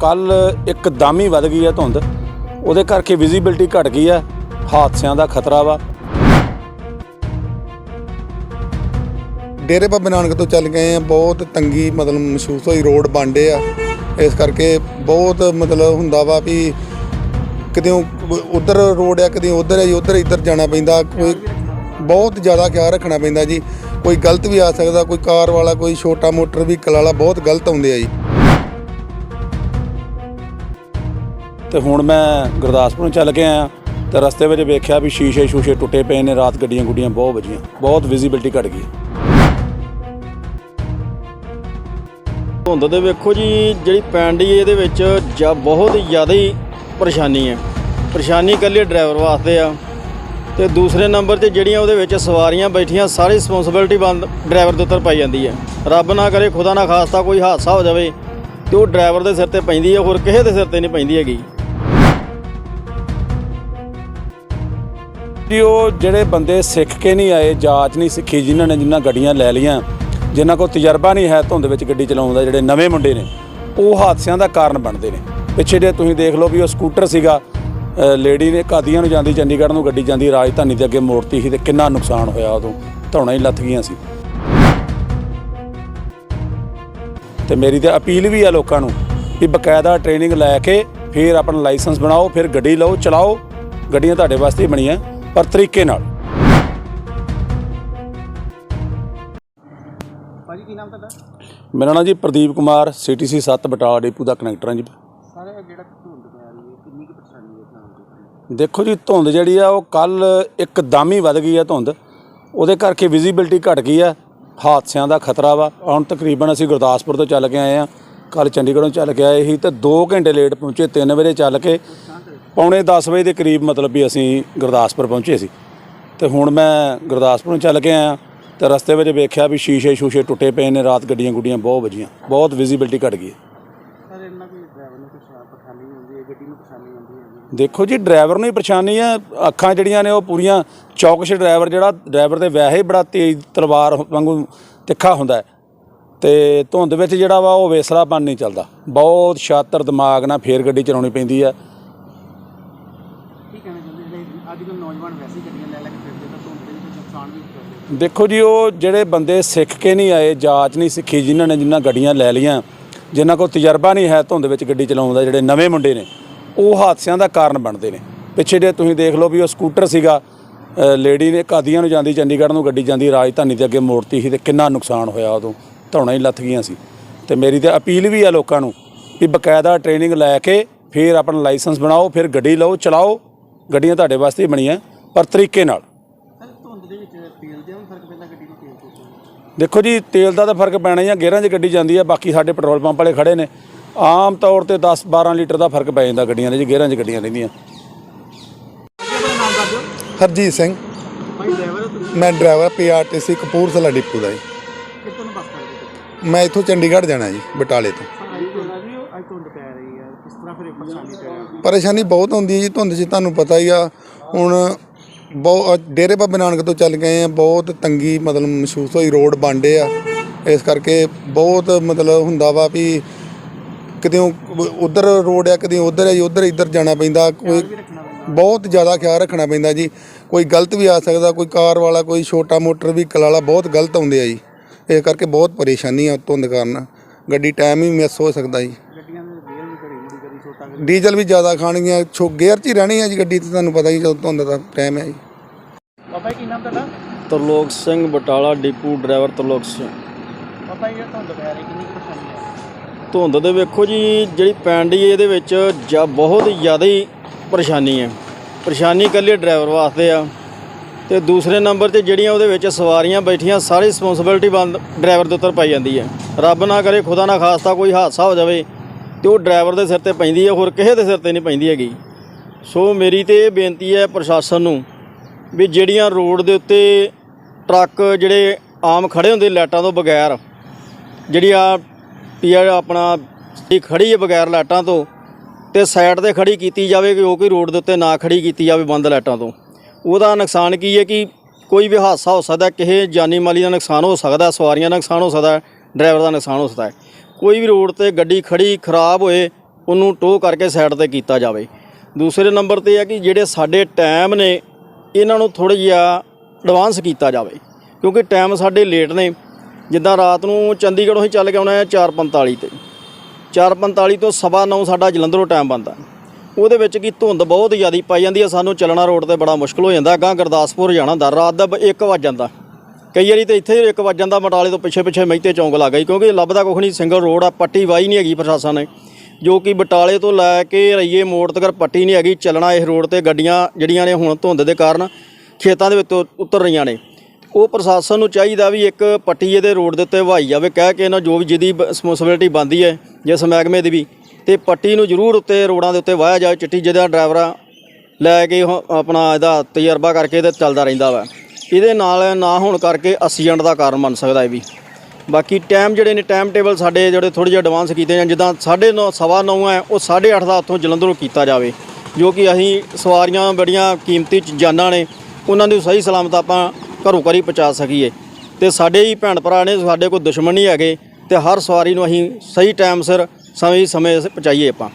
ਕੱਲ ਇੱਕਦਮ ਹੀ ਵੱਧ ਗਈ ਹੈ ਧੁੰਦ, ਉਹਦੇ ਕਰਕੇ ਵਿਜ਼ਿਬਿਲਟੀ ਘਟ ਗਈ ਹੈ ਹਾਦਸਿਆਂ ਦਾ ਖਤਰਾ ਵਾ। ਡੇਰੇ ਬਾਬੇ ਨਾਨਕ ਤੋਂ ਚੱਲ ਗਏ ਆ, ਬਹੁਤ ਤੰਗੀ ਮਤਲਬ ਮਹਿਸੂਸ ਹੋਈ, ਰੋਡ ਬਾਂਡੇ ਆ। ਇਸ ਕਰਕੇ ਬਹੁਤ ਮਤਲਬ ਹੁੰਦਾ ਵਾ ਵੀ ਕਿਤੇ ਉਧਰ ਰੋਡ ਆ ਕਦੇ ਉਧਰ ਹੈ ਜੀ, ਉਧਰ ਇੱਧਰ ਜਾਣਾ ਪੈਂਦਾ, ਕੋਈ ਬਹੁਤ ਜ਼ਿਆਦਾ ਖਿਆਲ ਰੱਖਣਾ ਪੈਂਦਾ ਜੀ। ਕੋਈ ਗਲਤ ਵੀ ਆ ਸਕਦਾ, ਕੋਈ ਕਾਰ ਵਾਲਾ, ਕੋਈ ਛੋਟਾ ਮੋਟਰ ਵਹੀਕਲ ਵਾਲਾ, ਬਹੁਤ ਗਲਤ ਆਉਂਦੇ ਆ ਜੀ। ਤੇ ਹੁਣ ਮੈਂ ਗੁਰਦਾਸਪੁਰ ਨੂੰ ਚੱਲ ਕੇ ਆਇਆ ਤੇ ਰਸਤੇ ਵਿੱਚ ਵੇਖਿਆ ਵੀ ਸ਼ੀਸ਼ੇ ਸ਼ੂਸ਼ੇ ਟੁੱਟੇ ਪਏ ਨੇ, ਰਾਤ ਗੱਡੀਆਂ ਗੁੱਡੀਆਂ ਬਹੁਤ ਵੱਜੀਆਂ। ਬਹੁਤ ਵਿਜ਼ਿਬਿਲਟੀ ਘਟ ਗਈ। ਧੁੰਦ ਦੇ ਵੇਖੋ ਜੀ, ਜਿਹੜੀ ਪੈਂਡੀ ਇਹਦੇ ਵਿੱਚ, ਜਾਂ ਬਹੁਤ ਜ਼ਿਆਦਾ ਹੀ ਪਰੇਸ਼ਾਨੀ ਹੈ। ਪਰੇਸ਼ਾਨੀ ਇਕੱਲੇ ਡਰਾਈਵਰ ਵਾਸਤੇ ਆ। ਤੇ ਦੂਸਰੇ ਨੰਬਰ ਤੇ ਜਿਹੜੀਆਂ ਉਹਦੇ ਵਿੱਚ ਸਵਾਰੀਆਂ ਬੈਠੀਆਂ, ਸਾਰੀ ਰਿਸਪੌਂਸਿਬਿਲਟੀ ਬੰਦ ਡਰਾਈਵਰ ਦੇ ਉੱਤੇ ਪਾਈ ਜਾਂਦੀ ਹੈ। ਰੱਬ ਨਾ ਕਰੇ, ਖੁਦਾ ਨਾ ਖਾਸਤਾ ਕੋਈ ਹਾਦਸਾ ਹੋ ਜਾਵੇ, ਤੇ ਉਹ ਡਰਾਈਵਰ ਦੇ ਸਿਰ ਤੇ ਪੈਂਦੀ ਹੈ, ਹੋਰ ਕਿਸੇ ਦੇ ਸਿਰ ਤੇ ਨਹੀਂ ਪੈਂਦੀ ਹੈਗੀ। ਜੀ ਉਹ ਜਿਹੜੇ ਬੰਦੇ ਸਿੱਖ ਕੇ ਨਹੀਂ ਆਏ ਜਾਚ ਨਹੀਂ ਸਿੱਖੀ, ਜਿਨ੍ਹਾਂ ਨੇ ਜਿਨ੍ਹਾਂ ਗੱਡੀਆਂ ਲੈ ਲਈਆਂ, ਜਿਨ੍ਹਾਂ ਕੋਲ ਤਜਰਬਾ ਨਹੀਂ ਹੈ ਧੁੰਦ ਵਿੱਚ ਗੱਡੀ ਚਲਾਉਣ ਦਾ, ਜਿਹੜੇ ਨਵੇਂ ਮੁੰਡੇ ਨੇ, ਉਹ ਹਾਦਸਿਆਂ ਦਾ ਕਾਰਨ ਬਣਦੇ ਨੇ। ਪਿੱਛੇ ਜੇ ਤੁਸੀਂ ਦੇਖ ਲਓ ਵੀ ਉਹ ਸਕੂਟਰ ਸੀਗਾ ਲੇਡੀ ਨੇ ਕਾਦੀਆਂ ਨੂੰ ਜਾਂਦੀ, ਚੰਡੀਗੜ੍ਹ ਨੂੰ ਗੱਡੀ ਜਾਂਦੀ, ਰਾਜਧਾਨੀ ਦੇ ਅੱਗੇ ਮੋੜਤੀ ਸੀ ਤੇ ਕਿੰਨਾ ਨੁਕਸਾਨ ਹੋਇਆ ਉਦੋਂ। ਧੌਣਾ ਹੀ ਲੱਥ ਗਈਆਂ ਸੀ। ਤੇ ਮੇਰੀ ਤੇ ਅਪੀਲ ਵੀ ਆ ਲੋਕਾਂ ਨੂੰ ਵੀ ਬਕਾਇਦਾ ਟ੍ਰੇਨਿੰਗ ਲੈ ਕੇ ਫਿਰ ਆਪਣਾ ਲਾਇਸੈਂਸ ਬਣਾਓ, ਫਿਰ ਗੱਡੀ ਲਓ, ਚਲਾਓ, ਗੱਡੀਆਂ ਤੁਹਾਡੇ ਵਾਸਤੇ ਬਣੀਆਂ। ਪਰ ਤਰੀਕੇ ਨਾਲ। ਭਾਜੀ ਕੀ ਨਾਮ ਤੁਹਾਡਾ? ਮੇਰਾ ਨਾਮ ਜੀ ਪ੍ਰਦੀਪ ਕੁਮਾਰ ਸੀਟੀਸੀ 7 ਬਟਾਲਾ ਡਿਪੂ ਦਾ ਕਨੈਕਟਰ ਹਾਂ ਜੀ। ਸਾਰੇ ਜਿਹੜਾ ਧੁੰਦ ਪੈ ਰਹੀ ਹੈ ਕਿੰਨੀ ਕੁ ਪਰੇਸ਼ਾਨੀ ਹੈ ਤੁਹਾਨੂੰ ਦੇਖੋ ਜੀ ਧੁੰਦ ਜਿਹੜੀ ਆ ਉਹ ਕੱਲ ਇੱਕਦਮ ਹੀ ਵੱਧ ਗਈ ਆ ਧੁੰਦ। ਉਹਦੇ ਕਰਕੇ ਵਿਜ਼ਿਬਿਲਟੀ ਘਟ ਗਈ ਆ। ਹਾਦਸਿਆਂ ਦਾ ਖਤਰਾ ਵਾ। ਹੁਣ ਤਕਰੀਬਨ ਅਸੀਂ ਗੁਰਦਾਸਪੁਰ ਤੋਂ ਚੱਲ ਕੇ ਆਏ ਆ। ਕੱਲ ਚੰਡੀਗੜ੍ਹੋਂ ਚੱਲ ਕੇ ਆਏ ਸੀ ਤੇ 2 ਘੰਟੇ ਲੇਟ ਪਹੁੰਚੇ 3 ਵਜੇ ਚੱਲ ਕੇ। ਪੌਣੇ 10 ਵਜੇ ਦੇ ਕਰੀਬ ਮਤਲਬ ਵੀ ਅਸੀਂ ਗੁਰਦਾਸਪੁਰ ਪਹੁੰਚੇ ਸੀ। ਤੇ ਹੁਣ ਮੈਂ ਗੁਰਦਾਸਪੁਰ ਨੂੰ ਚੱਲ ਕੇ ਆਇਆ ਤੇ ਰਸਤੇ ਵਿੱਚ ਵੇਖਿਆ ਵੀ ਸ਼ੀਸ਼ੇ ਸ਼ੂਸ਼ੇ ਟੁੱਟੇ ਪਏ ਨੇ ਰਾਤ ਗੱਡੀਆਂ ਗੁੱਡੀਆਂ ਬਹੁਤ ਵੱਜੀਆਂ ਬਹੁਤ ਵਿਜ਼ਿਬਿਲਟੀ ਘਟ ਗਈ। ਸਰ ਇੰਨਾ ਕੋਈ ਡਰਾਈਵਰ ਨੂੰ ਕੁਛ ਪਰੇਸ਼ਾਨੀ ਹੁੰਦੀ ਹੈ ਗੱਡੀ ਨੂੰ ਪਰੇਸ਼ਾਨੀ ਹੁੰਦੀ ਹੈ ਦੇਖੋ ਜੀ ਡਰਾਈਵਰ ਨੂੰ ਹੀ ਪਰੇਸ਼ਾਨੀ ਆ ਅੱਖਾਂ ਜਿਹੜੀਆਂ ਨੇ ਉਹ ਪੂਰੀਆਂ ਚੌਕਸ਼ ਡਰਾਈਵਰ ਜਿਹੜਾ ਡਰਾਈਵਰ ਦੇ ਵੈਸੇ ਹੀ ਬੜਾ ਤੇਜ਼ ਤਲਵਾਰ ਵਾਂਗੂ ਤਿੱਖਾ ਹੁੰਦਾ ਹੈ। ਤੇ ਧੁੰਦ ਵਿੱਚ ਜਿਹੜਾ ਵਾ ਉਹ ਵੇਸਲਾਪਨ ਨਹੀਂ ਚੱਲਦਾ। ਬਹੁਤ ਸ਼ਾਤਰ ਦਿਮਾਗ ਨਾਲ ਫੇਰ ਗੱਡੀ ਚਲਾਉਣੀ ਪੈਂਦੀ ਆ ਕੀ ਕਹਿਣਾ ਚਾਹੁੰਦੇ ਜਿਹੜੇ ਅੱਜ ਕੱਲ੍ਹ ਨੌਜਵਾਨ ਵੈਸੇ ਹੀ ਗੱਡੀਆਂ ਲੈ ਲੈ ਕੇ ਫਿਰਦੇ ਤਾਂ ਧੁੰਦ ਦੇ ਵਿੱਚ ਨੁਕਸਾਨ ਵੀ ਕਰਦੇ ਦੇਖੋ ਜੀ, ਉਹ ਜਿਹੜੇ ਬੰਦੇ ਸਿੱਖ ਕੇ ਨਹੀਂ ਆਏ ਜਾਚ ਨਹੀਂ ਸਿੱਖੀ, ਜਿਨ੍ਹਾਂ ਨੇ ਜਿਨ੍ਹਾਂ ਗੱਡੀਆਂ ਲੈ ਲਈਆਂ, ਜਿਨ੍ਹਾਂ ਕੋਲ ਤਜਰਬਾ ਨਹੀਂ ਹੈ ਧੁੰਦ ਵਿੱਚ ਗੱਡੀ ਚਲਾਉਣ ਦਾ, ਜਿਹੜੇ ਨਵੇਂ ਮੁੰਡੇ ਨੇ, ਉਹ ਹਾਦਸਿਆਂ ਦਾ ਕਾਰਨ ਬਣਦੇ ਨੇ। ਪਿੱਛੇ ਜੇ ਤੁਸੀਂ ਦੇਖ ਲਓ ਵੀ ਉਹ ਸਕੂਟਰ ਸੀਗਾ ਲੇਡੀ ਨੇ ਕਾਦੀਆਂ ਨੂੰ ਜਾਂਦੀ, ਚੰਡੀਗੜ੍ਹ ਨੂੰ ਗੱਡੀ ਜਾਂਦੀ, ਰਾਜਧਾਨੀ ਦੇ ਅੱਗੇ ਮੋੜਤੀ ਸੀ ਤੇ ਕਿੰਨਾ ਨੁਕਸਾਨ ਹੋਇਆ ਉਦੋਂ, ਧੌਣਾ ਹੀ ਲੱਥ ਗਈਆਂ ਸੀ। ਤੇ ਮੇਰੀ ਤੇ ਅਪੀਲ ਵੀ ਆ ਲੋਕਾਂ ਨੂੰ ਵੀ ਬਕਾਇਦਾ ਟ੍ਰੇਨਿੰਗ ਲੈ ਕੇ ਫਿਰ ਆਪਣਾ ਲਾਇਸੈਂਸ ਬਣਾਓ, ਫਿਰ ਗੱਡੀ ਲਓ, ਚਲਾਓ, ਗੱਡੀਆਂ ਤੁਹਾਡੇ ਵਾਸਤੇ ਹੀ ਬਣੀਆਂ, ਪਰ ਤਰੀਕੇ ਨਾਲ। ਦੇਖੋ ਜੀ ਤੇਲ ਦਾ ਤਾਂ ਫ਼ਰਕ ਪੈਣਾ ਹੀ ਆ ਗੇਅਰਾਂ 'ਚ ਗੱਡੀ ਜਾਂਦੀ ਆ ਬਾਕੀ ਸਾਡੇ ਪੈਟਰੋਲ ਪੰਪ ਵਾਲੇ ਖੜੇ ਨੇ। ਆਮ ਤੌਰ ਤੇ 10 12 ਲੀਟਰ ਦਾ ਫ਼ਰਕ ਪੈ ਜਾਂਦਾ ਗੱਡੀਆਂ ਦੇ ਜੀ ਗੇਅਰਾਂ 'ਚ ਗੱਡੀਆਂ ਰਹਿੰਦੀਆਂ। ਹਰਜੀਤ ਸਿੰਘ। ਭਾਈ ਡਰਾਈਵਰ ਹੋ ਤੁਸੀਂ? ਮੈਂ ਡਰਾਈਵਰ ਪੀਆਰਟੀਸੀ ਕਪੂਰਥਲਾ ਡਿਪੂ ਦਾ ਜੀ। ਮੈਂ ਇੱਥੋਂ ਚੰਡੀਗੜ੍ਹ ਜਾਣਾ ਜੀ ਬਟਾਲੇ ਤੋਂ। ਪੈ ਪੈ ਪਰੇਸ਼ਾਨੀ ਬਹੁਤ ਹੁੰਦੀ ਹੈ ਜੀ ਧੁੰਦ 'ਚ ਤੁਹਾਨੂੰ ਪਤਾ ਹੀ ਆ ਹੁਣ ਬਹੁਤ ਡੇਰੇ ਬਾਬੇ ਨਾਨਕ ਤੋਂ ਚੱਲ ਗਏ ਆ ਬਹੁਤ ਤੰਗੀ ਮਤਲਬ ਮਹਿਸੂਸ ਹੋਈ, ਰੋਡ ਬਾਂਡੇ ਆ। ਇਸ ਕਰਕੇ ਬਹੁਤ ਮਤਲਬ ਹੁੰਦਾ ਵਾ ਵੀ ਕਿਤੇ ਉਧਰ ਰੋਡ ਆ ਕਦੇ ਉਧਰ ਹੈ ਜੀ, ਉਧਰ ਇੱਧਰ ਜਾਣਾ ਪੈਂਦਾ, ਕੋਈ ਬਹੁਤ ਜ਼ਿਆਦਾ ਖਿਆਲ ਰੱਖਣਾ ਪੈਂਦਾ ਜੀ। ਕੋਈ ਗਲਤ ਵੀ ਆ ਸਕਦਾ, ਕੋਈ ਕਾਰ ਵਾਲਾ, ਕੋਈ ਛੋਟਾ ਮੋਟਰ ਵਹੀਕਲ ਵਾਲਾ, ਬਹੁਤ ਗਲਤ ਆਉਂਦੇ ਆ ਜੀ। ਇਸ ਕਰਕੇ ਬਹੁਤ ਪਰੇਸ਼ਾਨੀ ਆ, ਧੁੰਦ ਕਾਰਨ। ਗੱਡੀ ਟਾਈਮ ਵੀ ਮਿਸ ਹੋ ਸਕਦਾ ਜੀ ਗੱਡੀਆਂ ਦੇ ਗੇਅਰ ਵੀ ਘੜੀ ਮੁੜੀ ਕਦੀ ਛੋਟਾ ਕਦੀ ਡੀਜ਼ਲ ਵੀ ਜ਼ਿਆਦਾ ਖਾਣਗੀਆਂ ਛੋ ਗੇਅਰ 'ਚ ਹੀ ਰਹਿਣੀ ਹੈ ਜੀ ਗੱਡੀ ਤੇ ਤੁਹਾਨੂੰ ਪਤਾ ਹੀ ਜਦੋਂ ਧੁੰਦ ਦਾ ਟਾਈਮ ਹੈ ਜੀ। ਬਾਬਾ ਜੀ ਕੀ ਨਾਮ ਤੁਹਾਡਾ? Tarlok Singh Batala depot driver Tarlok Singh. ਬਾਬਾ ਜੀ ਇਹ ਧੁੰਦ ਪੈ ਰਹੀ ਕਿੰਨੀ ਕੁ ਪਰੇਸ਼ਾਨੀ ਹੈ? ਧੁੰਦ ਦੇ ਵੇਖੋ ਜੀ ਜਿਹੜੀ ਪੈਣ ਡਈ ਇਹਦੇ ਵਿੱਚ ਜਾਂ ਬਹੁਤ ਜ਼ਿਆਦਾ ਹੀ ਪਰੇਸ਼ਾਨੀ ਹੈ। ਪਰੇਸ਼ਾਨੀ ਇਕੱਲੇ ਡਰਾਈਵਰ ਵਾਸਤੇ ਆ। ਤੇ ਦੂਸਰੇ ਨੰਬਰ ਤੇ ਜਿਹੜੀਆਂ ਉਹਦੇ ਵਿੱਚ ਸਵਾਰੀਆਂ ਬੈਠੀਆਂ ਸਾਰੀ ਰਿਸਪੌਂਸਿਬਿਲਟੀ ਬੰਦ ਡਰਾਈਵਰ ਦੇ ਉੱਤੇ ਪਾਈ ਜਾਂਦੀ ਹੈ। ਰੱਬ ਨਾ ਕਰੇ ਖੁਦਾ ਨਾ ਖਾਸਤਾ ਕੋਈ ਹਾਦਸਾ ਹੋ ਜਾਵੇ। ਤੇ ਉਹ ਡਰਾਈਵਰ ਦੇ ਸਿਰ ਤੇ ਪੈਂਦੀ ਹੈ ਹੋਰ ਕਿਸੇ ਦੇ ਸਿਰ ਤੇ ਨਹੀਂ ਪੈਂਦੀ ਹੈਗੀ। ਸੋ ਮੇਰੀ ਤੇ ਇਹ ਬੇਨਤੀ ਹੈ ਪ੍ਰਸ਼ਾਸਨ ਨੂੰ ਵੀ ਜਿਹੜੀਆਂ ਰੋਡ ਦੇ ਉੱਤੇ ਟਰੱਕ ਜਿਹੜੇ ਆਮ ਖੜੇ ਹੁੰਦੇ ਲਾਈਟਾਂ ਤੋਂ ਬਗੈਰ, ਜਿਹੜੀ ਆ ਪੀਆ ਆਪਣਾ ਇਹ ਖੜੀ ਹੈ ਬਗੈਰ ਲਾਈਟਾਂ ਤੋਂ ਤੇ ਸਾਈਡ ਤੇ ਖੜੀ ਕੀਤੀ ਜਾਵੇ ਕਿ ਉਹ ਕੋਈ ਰੋਡ ਦੇ ਉੱਤੇ ਨਾ ਖੜੀ ਕੀਤੀ ਜਾਵੇ ਬੰਦ ਲਾਈਟਾਂ ਤੋਂ। ਉਹਦਾ ਨੁਕਸਾਨ ਕੀ ਹੈ ਕਿ ਕੋਈ ਵੀ ਹਾਦਸਾ ਹੋ ਸਕਦਾ, ਕਿਸੇ ਜਾਨੀ ਮਾਲੀ ਦਾ ਨੁਕਸਾਨ ਹੋ ਸਕਦਾ, ਸਵਾਰੀਆਂ ਦਾ ਨੁਕਸਾਨ ਹੋ ਸਕਦਾ, ਡਰਾਈਵਰ ਦਾ ਨੁਕਸਾਨ ਹੋ ਸਕਦਾ ਕੋਈ ਵੀ ਰੋਡ ਤੇ ਗੱਡੀ ਖੜੀ, ਖਰਾਬ ਹੋਏ, ਉਹਨੂੰ ਟੋ ਕਰਕੇ ਸਾਈਡ ਤੇ ਕੀਤਾ ਜਾਵੇ। ਦੂਸਰੇ ਨੰਬਰ ਤੇ ਹੈ ਕਿ ਜਿਹੜੇ ਸਾਡੇ ਟਾਈਮ ਨੇ, ਇਹਨਾਂ ਨੂੰ ਥੋੜ੍ਹਾ ਜਿਹਾ ਐਡਵਾਂਸ ਕੀਤਾ ਜਾਵੇ। ਕਿਉਂਕਿ ਟਾਈਮ ਸਾਡੇ ਲੇਟ ਨੇ। ਜਿੱਦਾਂ ਰਾਤ ਨੂੰ ਚੰਡੀਗੜ੍ਹੋਂ ਹੀ ਚੱਲ ਕੇ ਆਉਣਾ ਹੈ 4:45 ਤੇ। 4:45 ਤੋਂ ਸਵਾ ਨੌ ਸਾਡਾ ਜਲੰਧਰੋਂ ਟਾਈਮ ਬਣਦਾ। ਉਹਦੇ ਵਿੱਚ ਕੀ ਧੁੰਦ ਬਹੁਤ ਜ਼ਿਆਦੀ ਪਾਈ ਜਾਂਦੀ ਹੈ। ਸਾਨੂੰ ਚੱਲਣਾ ਰੋਡ ਤੇ ਬੜਾ ਮੁਸ਼ਕਲ ਹੋ ਜਾਂਦਾ। ਗਾਂ ਗੁਰਦਾਸਪੁਰ ਜਾਣਾ ਹੁੰਦਾ। ਰਾਤ ਦਾ 1 ਵਜ ਜਾਂਦਾ। ਕਈ ਵਾਰੀ ਤੇ ਇੱਥੇ ਇੱਕ ਵੱਜ ਜਾਂਦਾ ਬਟਾਲੇ ਤੋਂ ਪਿੱਛੇ ਪਿੱਛੇ ਮਹਿਤੇ ਚੌਂਕ ਲੱਗ ਗਈ, ਕਿਉਂਕਿ ਲੱਭਦਾ ਕੁਛ ਨਹੀਂ, ਸਿੰਗਲ ਰੋਡ ਆ, ਪੱਟੀ ਵਾਈ ਨਹੀਂ ਹੈਗੀ ਪ੍ਰਸ਼ਾਸਨ ਨੇ, ਜੋ ਕਿ ਬਟਾਲੇ ਤੋਂ ਲੈ ਕੇ ਰਈਏ ਮੋੜ ਤੱਕ ਪੱਟੀ ਨਹੀਂ ਹੈਗੀ, ਚੱਲਣਾ ਇਸ ਰੋਡ ਤੇ ਗੱਡੀਆਂ ਜਿਹੜੀਆਂ ਨੇ ਹੁਣ ਧੁੰਦ ਦੇ ਕਾਰਨ ਖੇਤਾਂ ਦੇ ਵਿੱਚ ਉਤਰ ਰਹੀਆਂ ਨੇ। ਉਹ ਪ੍ਰਸ਼ਾਸਨ ਨੂੰ ਚਾਹੀਦਾ ਵੀ ਇੱਕ ਪੱਟੀ ਇਹਦੇ ਰੋਡ ਦੇ ਉੱਤੇ ਵਹਾਈ ਜਾਵੇ, ਕਹਿ ਕੇ ਇਹਨਾਂ ਜੋ ਵੀ ਜਿਹਦੀ ਰਿਸਪੌਂਸਿਬਿਲਟੀ ਬਣਦੀ ਹੈ, ਜਿਸ ਮਹਿਕਮੇ ਦੀ ਵੀ, ਤੇ ਪੱਟੀ ਨੂੰ ਜ਼ਰੂਰ ਉੱਤੇ ਰੋਡਾਂ ਦੇ ਉੱਤੇ ਵਾਹਿਆ ਜਾਵੇ, ਚਿੱਟੀ ਜਿਹਦਾ ਡਰਾਈਵਰਾਂ ਲੈ ਕੇ ਉਹ ਆਪਣਾ ਇਹਦਾ ਤਜਰਬਾ ਕਰਕੇ ਤੇ ਚੱਲਦਾ ਰਹਿੰਦਾ ਵਾ। ਇਹਦੇ ਨਾਲ ਨਾ ਹੋਣ ਕਰਕੇ ਐਕਸੀਡੈਂਟ ਦਾ ਕਾਰਨ ਬਣ ਸਕਦਾ ਇਹ ਵੀ। ਬਾਕੀ ਟਾਈਮ ਜਿਹੜੇ ਨੇ ਟਾਈਮ ਟੇਬਲ ਸਾਡੇ ਜਿਹੜੇ ਥੋੜ੍ਹੇ ਜਿਹਾ ਐਡਵਾਂਸ ਕੀਤੇ ਜਾਣ, ਜਿੱਦਾਂ 9:30 ਸਵਾ ਨੌ ਹੈ, ਉਹ 8:30 ਦਾ ਉੱਥੋਂ ਜਲੰਧਰੋਂ ਕੀਤਾ ਜਾਵੇ, ਜੋ ਕਿ ਅਸੀਂ ਸਵਾਰੀਆਂ ਬੜੀਆਂ ਕੀਮਤੀ ਚ- ਜਾਨਾਂ ਨੇ, ਉਹਨਾਂ ਨੂੰ ਸਹੀ ਸਲਾਮਤ ਆਪਾਂ ਘਰੋਂ ਘਰੀ ਪਹੁੰਚਾ ਸਕੀਏ। ਤੇ ਸਾਡੇ ਹੀ ਭੈਣ ਭਰਾ ਨੇ, ਸਾਡੇ ਕੋਈ ਦੁਸ਼ਮਣ ਨਹੀਂ ਹੈਗੇ, ਤੇ ਹਰ ਸਵਾਰੀ ਨੂੰ ਅਸੀਂ ਸਹੀ ਟਾਈਮ ਸਿਰ ਸਮੇਂ ਸਮੇਂ ਸਿਰ ਪਹੁੰਚਾਈਏ ਆਪਾਂ।